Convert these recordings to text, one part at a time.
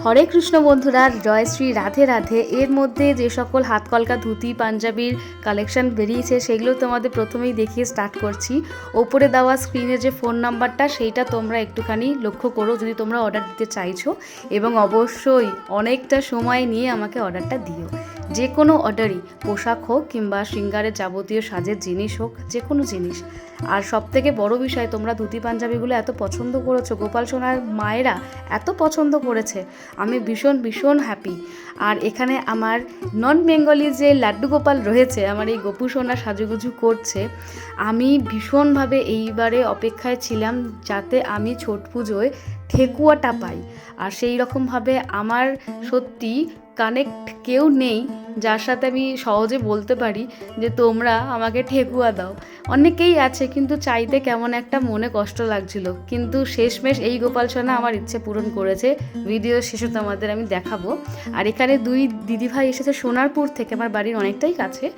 হরে কৃষ্ণ বন্ধুরা জয়শ্রী রাধে রাধে। এর মধ্যে যে সকল হাতকলকা ধুতি, পাঞ্জাবির কালেকশন বেরিয়েছে, সেগুলো তোমাদের প্রথমেই দেখিয়ে স্টার্ট করছি। ওপরে দেওয়া স্ক্রিনে যে ফোন নাম্বারটা সেইটা তোমরা একটুখানি লক্ষ্য করো, যদি তোমরা অর্ডার দিতে চাইছো। এবং অবশ্যই অনেকটা সময় নিয়ে আমাকে অর্ডারটা দিও। যে কোনো অর্ডারই, পোশাক হোক কিংবা শৃঙ্গারের যাবতীয় সাজের জিনিস হোক যে কোনো জিনিস। আর সব থেকে বড় বিষয়, তোমরা ধুতি পাঞ্জাবিগুলো এত পছন্দ করেছ। গোপাল সোনার মায়েরা এত পছন্দ করেছে। আমি ভীষণ ভীষণ হ্যাপি আর এখানে আমার নন বেঙ্গলি যে লাড্ডু গোপাল রয়েছে, আমার এই গোপু সোনা সাজুগুজু করছে, আমি ভীষণভাবে এইবারে অপেক্ষায় ছিলাম যাতে আমি ছট পুজোয় ঠেকুয়াটা পাই। আর সেই রকমভাবে আমার সত্যি কানেক্ট কেউ নেই। যার সাথে আমি সহজে বলতে পারি যে তোমরা আমাকে ঠেকুয়া দাও। অনেকেই আছে কিন্তু চাইতে কেমন একটা মনে কষ্ট লাগছিল। কিন্তু শেষমেশ এই গোপাল সোনা আমার ইচ্ছে পূরণ করেছে। ভিডিও শেষে তোমাদের আমি দেখাবো। আর এখানে দুই দিদিভাই এসেছে সোনারপুর থেকে, আমার বাড়ির অনেকটাই কাছে।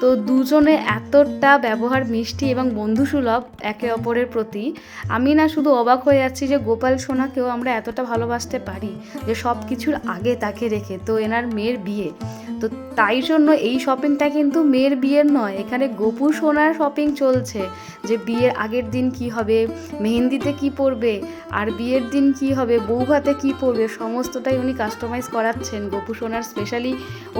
তো দুজনে এতটা ব্যবহার মিষ্টি এবং বন্ধুসুলভ একে অপরের প্রতি। আমি না শুধু অবাক হয়ে যাচ্ছি যে গোপাল সোনাকেও আমরা এতটা ভালোবাসতে পারি যে সব কিছুর আগে তাকে রেখে। তো এনার মেয়ের বিয়ে। তো তাই জন্য এই শপিংটা কিন্তু মেয়ের বিয়ের নয়, এখানে গোপু সোনার শপিং চলছে। যে বিয়ের আগের দিন কি হবে, মেহেন্দিতে কি পরবে, আর বিয়ের দিন কি হবে বৌভাতে কি পরবে, সমস্তটাই উনি কাস্টমাইজ করাচ্ছেন গোপু সোনার স্পেশালি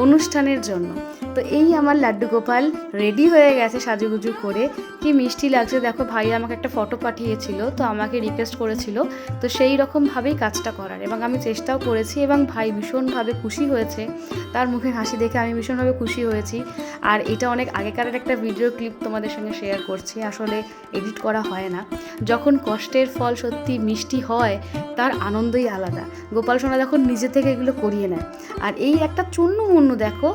অনুষ্ঠানের জন্য। তো এই আমার লাড্ডু গোপাল রেডি হয়ে গেছে সাজুগুজু করে। কি মিষ্টি লাগছে দেখো, ভাই আমাকে একটা ফটো পাঠিয়েছিল, তো আমাকে রিকোয়েস্ট করেছিল। তো সেই রকমভাবেই কাজটা করার, এবং আমি চেষ্টাও করেছি, এবং ভাই ভীষণভাবে খুশি হয়েছে। তার মুখে হাসি দেখে আমি ভীষণভাবে খুশি হয়েছি। আর এটা অনেক আগেকার একটা ভিডিও ক্লিপ তোমাদের সঙ্গে শেয়ার করছি, আসলে এডিট করা হয় না। যখন কষ্টের ফল সত্যি মিষ্টি হয়, তার আনন্দই আলাদা। গোপাল সোনা যখন নিজে থেকে এগুলো করিয়ে নেয়। আর এই একটা চূন্য মুন্নু দেখো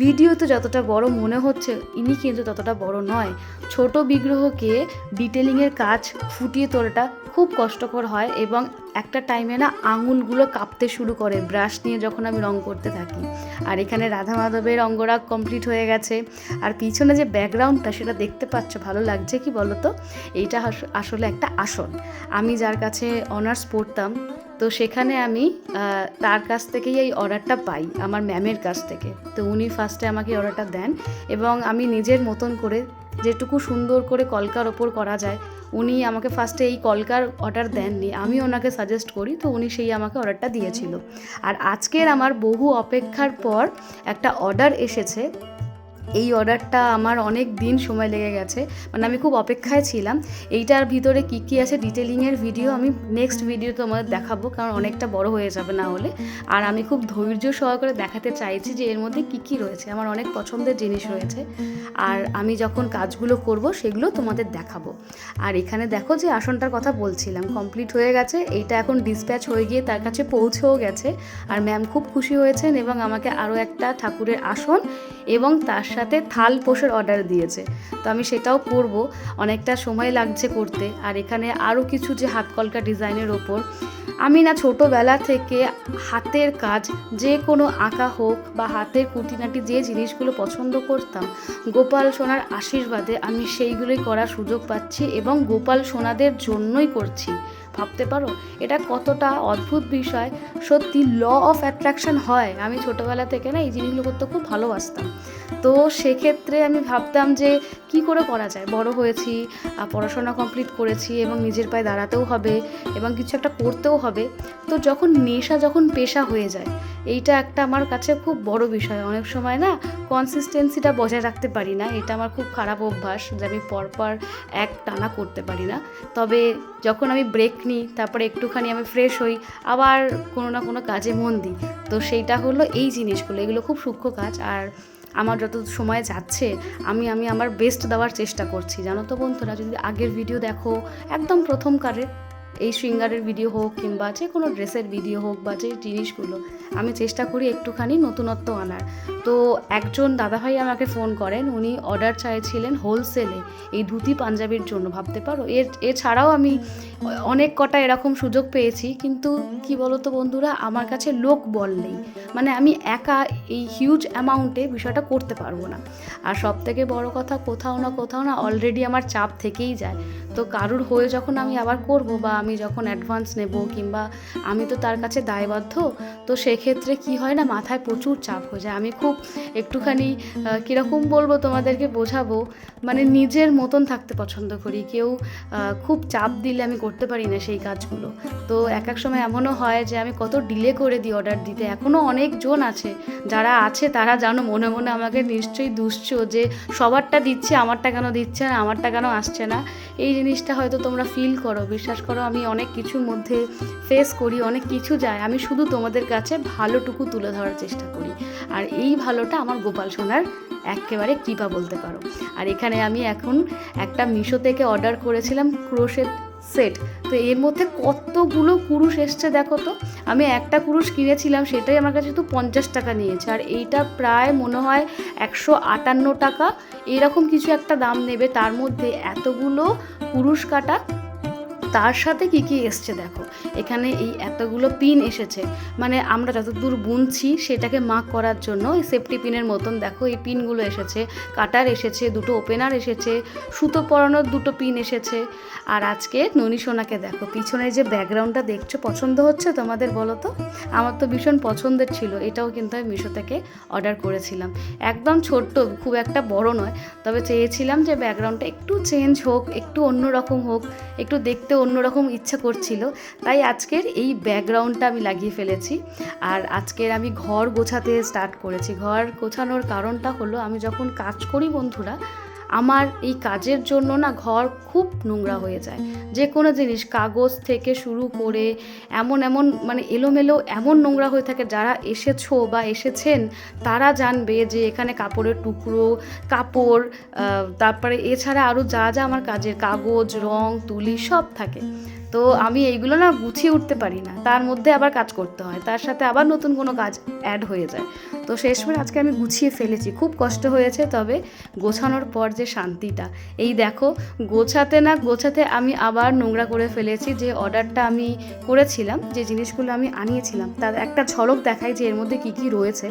ভিডিওতে যতটা বড় মনে হচ্ছে, ইনি কিন্তু ততটা বড় নয়। ছোট বিগ্রহকে ডিটেলিংয়ের কাজ ফুটিয়ে তোলাটা খুব কষ্টকর হয় এবং একটা টাইমে না আঙুলগুলো কাঁপতে শুরু করে ব্রাশ নিয়ে যখন আমি রং করতে থাকি। আর এখানে রাধা মাধবের অঙ্গরাগ কমপ্লিট হয়ে গেছে। আর পিছনে যে ব্যাকগ্রাউন্ডটা সেটা দেখতে পাচ্ছ, ভালো লাগছে কি বলো তো এইটা আসলে একটা আসন। আমি যার কাছে অনার্স পড়তাম তো সেখানে আমি তার কাছ থেকেই এই অর্ডারটা পাই, আমার ম্যামের কাছ থেকে। তো উনি ফার্স্টে আমাকে অর্ডারটা দেন এবং আমি নিজের মতন করে যেটুকু সুন্দর করে কলকার ওপর করা যায়, উনি আমাকে ফার্স্টে এই কলকার অর্ডার দেননি, আমি ওনাকে সাজেস্ট করি, তো উনি সেই আমাকে অর্ডারটা দিয়েছিল। আর আজকের আমার বহু অপেক্ষার পর একটা অর্ডার এসেছে এই অর্ডারটা আমার অনেক দিন সময় লেগে গেছে। মানে আমি খুব অপেক্ষায় ছিলাম। এইটার ভিতরে কী কী আছে ডিটেলিংয়ের ভিডিও আমি নেক্সট ভিডিও তোমাদের দেখাবো, কারণ অনেকটা বড় হয়ে যাবে না হলে। আর আমি খুব ধৈর্য সহকারে দেখাতে চাইছি যে এর মধ্যে কী কী রয়েছে। আমার অনেক পছন্দের জিনিস রয়েছে। আর আমি যখন কাজগুলো করব, সেগুলো তোমাদের দেখাবো। আর এখানে দেখো যে আসনটার কথা বলছিলাম কমপ্লিট হয়ে গেছে। এইটা এখন ডিসপ্যাচ হয়ে গিয়ে তার কাছে পৌঁছেও গেছে। আর ম্যাম খুব খুশি হয়েছেন এবং আমাকে আরও একটা ঠাকুরের আসন এবং তার সাথে থাল পোষের অর্ডার দিয়েছে। তো আমি সেটাও করব। অনেকটা সময় লাগছে করতে। আর এখানে আরও কিছু যে হাতকলকা ডিজাইনের ওপর। আমি না ছোটোবেলা থেকে হাতের কাজ, যে কোনো আঁকা হোক বা হাতের কুটিনাটি যে জিনিসগুলো পছন্দ করতাম, গোপাল সোনার আশীর্বাদে আমি সেইগুলোই করার সুযোগ পাচ্ছি এবং গোপাল সোনাদের জন্যই করছি। ভাবতে পারো? এটা কতটা অদ্ভুত বিষয়। সত্যি ল অফ অ্যাট্রাকশন হয়। আমি ছোটোবেলা থেকে না এই জিনিসগুলো করতে খুব ভালোবাসতাম। তো সেক্ষেত্রে আমি ভাবতাম যে কি করে করা যায়? বড় হয়েছি পড়াশোনা কমপ্লিট করেছি এবং নিজের পায়ে দাঁড়াতেও হবে এবং কিছু একটা করতেও হবে। তো যখন নেশা যখন পেশা হয়ে যায় এইটা একটা আমার কাছে খুব বড় বিষয়। অনেক সময় না কনসিস্টেন্সিটা বজায় রাখতে পারি না। এটা আমার খুব খারাপ অভ্যাস যে আমি পরপর এক টানা করতে পারি না। তবে যখন আমি ব্রেক নিই, তারপরে একটুখানি আমি ফ্রেশ হই, আবার কোনো না কোনো কাজে মন দিই। তো সেইটা হলো এই জিনিসগুলো। এগুলো খুব সূক্ষ্ম কাজ। আর আমার যত সময় যাচ্ছে, আমি আমি আমার বেস্ট দেওয়ার চেষ্টা করছি। জানো তো বন্ধুরা, যদি আগের ভিডিও দেখো, একদম প্রথমকারের এই শৃঙ্গারের ভিডিও হোক কিংবা যে কোনো ড্রেসের ভিডিও হোক বা যে জিনিসগুলো, আমি চেষ্টা করি একটুখানি নতুনত্ব আনার। তো একজন দাদাভাই আমাকে ফোন করেন, উনি অর্ডার চাইছিলেন হোলসেলে এই ধুতি পাঞ্জাবির জন্য, ভাবতে পারো? এর, এছাড়াও আমি অনেক কটা এরকম সুযোগ পেয়েছি, কিন্তু কি বলতো বন্ধুরা, আমার কাছে লোক বল নেই। মানে আমি একা এই হিউজ অ্যামাউন্টে বিষয়টা করতে পারব না। আর সব থেকে বড় কথা, কোথাও না কোথাও না অলরেডি আমার চাপ থেকেই যায়। তো কারুর হয়ে যখন আমি আবার করব বা আমি যখন অ্যাডভান্স নেব কিংবা আমি তো তার কাছে দায়বদ্ধ, তো সেক্ষেত্রে কি হয় না, মাথায় প্রচুর চাপ হয়ে যায়। আমি খুব একটুখানি কীরকম বলব তোমাদেরকে বোঝাবো মানে নিজের মতন থাকতে পছন্দ করি। কেউ খুব চাপ দিলে আমি করতে পারি না সেই কাজগুলো। তো এক এক সময় এমনও হয় যে আমি কত ডিলে করে দিই অর্ডার দিতে। এখনও অনেকজন আছে, যারা আছে তারা জানো, মনে মনে আমাকে নিশ্চয়ই দুষছো যে সবারটা দিচ্ছে, আমারটা কেন দিচ্ছে না, আমারটা কেন আসছে না। এই জিনিসটা হয়তো তোমরা ফিল করো, বিশ্বাস করো, আমি অনেক কিছুর মধ্যে ফেস করি, অনেক কিছু যায়, আমি শুধু তোমাদের কাছে ভালোটুকু তুলে ধরার চেষ্টা করি। আর এই ভালোটা আমার গোপাল সোনার একেবারে কৃপা বলতে পারো। আর এখানে আমি এখন একটা মিশো থেকে অর্ডার করেছিলাম ক্রোশের সেট তো এর মধ্যে কতগুলো কুরুশ এসছে দেখো তো? আমি একটা কুরুশ কিনেছিলাম, সেটাই আমার কাছে তো পঞ্চাশ টাকা নিয়েছে। আর এইটা প্রায় মনে হয় একশো আটান্ন টাকা। এরকম কিছু একটা দাম নেবে, তার মধ্যে এতগুলো কুরুশ কাটা তার সাথে কি কি এসছে দেখো। এখানে এই এতগুলো পিন এসেছে। মানে আমরা যতদূর বুনছি সেটাকে মার্ক করার জন্য এই সেফটি পিনের মতন দেখো এই পিনগুলো এসেছে। কাটার এসেছে, দুটো ওপেনার এসেছে, সুতো পরানোর দুটো পিন এসেছে। আর আজকে ননী সোনাকে দেখো, পিছনে যে ব্যাকগ্রাউন্ডটা দেখছ, পছন্দ হচ্ছে তোমাদের বলো তো? আমার তো ভীষণ পছন্দের ছিল, এটাও কিন্তু আমি মিশো থেকে অর্ডার করেছিলাম। একদম ছোট্ট, খুব একটা বড় নয়, তবে চেয়েছিলাম যে ব্যাকগ্রাউন্ডটা একটু চেঞ্জ হোক, একটু অন্যরকম হোক, একটু দেখতে অন্যরকম ইচ্ছা করছিল। তাই আজকের এই ব্যাকগ্রাউন্ডটা আমি লাগিয়ে ফেলেছি। আর আজকের আমি ঘর গোছাতে স্টার্ট করেছি। ঘর গোছানোর কারণটা হলো আমি যখন কাজ করি বন্ধুরা আমার এই কাজের জন্য না ঘর খুব নোংরা হয়ে যায়। যে কোনো জিনিস, কাগজ থেকে শুরু করে এমন এমন মানে এলোমেলো এমন নোংরা হয়ে থাকে যারা এসেছ বা এসেছেন, তারা জানবে যে এখানে কাপড়ের টুকরো, কাপড় তারপরে এছাড়া আরও যা যা আমার কাজের কাগজ, রং, তুলি সব থাকে। তো আমি এইগুলো না গুছিয়ে উঠতে পারি না। তার মধ্যে আবার কাজ করতে হয়। তার সাথে আবার নতুন কোনো কাজ অ্যাড হয়ে যায়। তো শেষ শেষমেশ আজকে আমি গুছিয়ে ফেলেছি। খুব কষ্ট হয়েছে, তবে গোছানোর পর যে শান্তিটা। এই দেখো, গোছাতে না গোছাতে আমি আবার নোংরা করে ফেলেছি যে অর্ডারটা আমি করেছিলাম, যে জিনিসগুলো আমি আনিয়েছিলাম। তার একটা ঝলক দেখাই যে এর মধ্যে কী কী রয়েছে।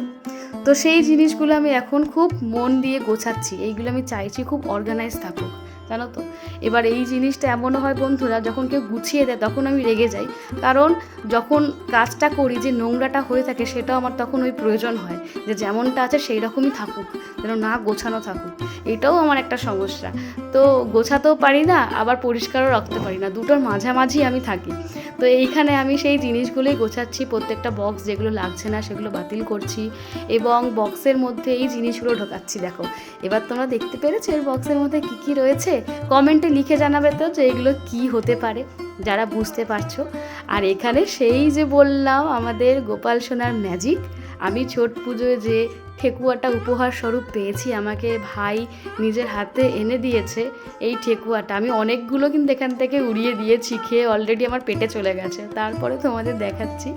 তো সেই জিনিসগুলো আমি এখন খুব মন দিয়ে গোছাচ্ছি। এইগুলো আমি চাইছি খুব অর্গানাইজ থাকুক। জানো তো? এবার এই জিনিসটা এমনও হয় বন্ধুরা, যখন কেউ গুছিয়ে দেয় তখন আমি রেগে যাই। কারণ যখন কাজটা করি যে নোংরাটা হয়ে থাকে সেটাও আমার তখন ওই প্রয়োজন হয় যে যেমনটা আছে সেই রকমই থাকুক, যেন না গোছানো থাকুক। এটাও আমার একটা সমস্যা। তো গোছাতেও পারি না, আবার পরিষ্কারও রাখতে পারি না। দুটোর মাঝামাঝি আমি থাকি। তো এইখানে আমি সেই জিনিসগুলোই গোছাচ্ছি, প্রত্যেকটা বক্স যেগুলো লাগছে না সেগুলো বাতিল করছি এবং বক্সের মধ্যে এই জিনিসগুলো ঢোকাচ্ছি। দেখো, এবার তোমরা দেখতে পেরেছ এর বক্সের মধ্যে কি কি রয়েছে? কমেন্টে লিখে জানাবে তো যে এগুলো কি হতে পারে, যারা বুঝতে পারছ। আর এখানে সেই যে বললাম, আমাদের গোপাল সোনার ম্যাজিক আমি ছট পুজোয় যে ঠেকুয়াটা উপহার স্বরূপ পেয়েছি, আমাকে ভাই নিজের হাতে এনে দিয়েছে এই ঠেকুয়াটা। আমি অনেকগুলো কিন্তু এখান থেকে উড়িয়ে দিয়েছি, খেয়ে অলরেডি আমার পেটে চলে গেছে। তারপরে তোমাদের দেখাচ্ছি।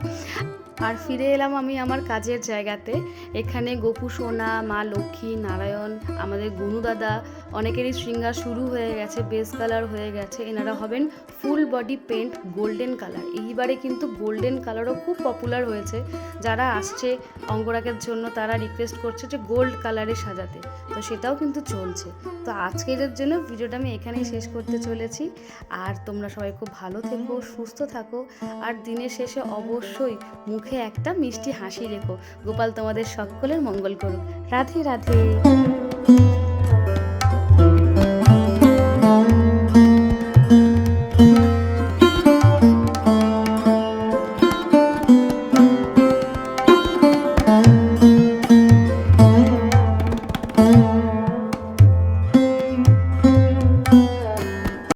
আর ফিরে এলাম আমি আমার কাজের জায়গাতে। এখানে গোপু সোনা, মা লক্ষ্মী, নারায়ণ, আমাদের গুনু দাদা, অনেকেরই শৃঙ্গার শুরু হয়ে গেছে, বেস কালার হয়ে গেছে। এনারা হবেন full body paint golden colour. এইবারে কিন্তু গোল্ডেন কালারও খুব পপুলার হয়েছে। যারা আসছে অঙ্গরাগের জন্য তারা রিকোয়েস্ট করছে যে গোল্ড কালারে সাজাতে। তো সেটাও কিন্তু চলছে। তো আজকের জন্য ভিডিওটা আমি এখানেই শেষ করতে চলেছি। আর তোমরা সবাই খুব ভালো থেকো, সুস্থ থাকো। আর দিনের শেষে অবশ্যই মুখে একটা মিষ্টি হাসি রেখো। গোপাল তোমাদের সকলের মঙ্গল করুক। রাধে রাধে।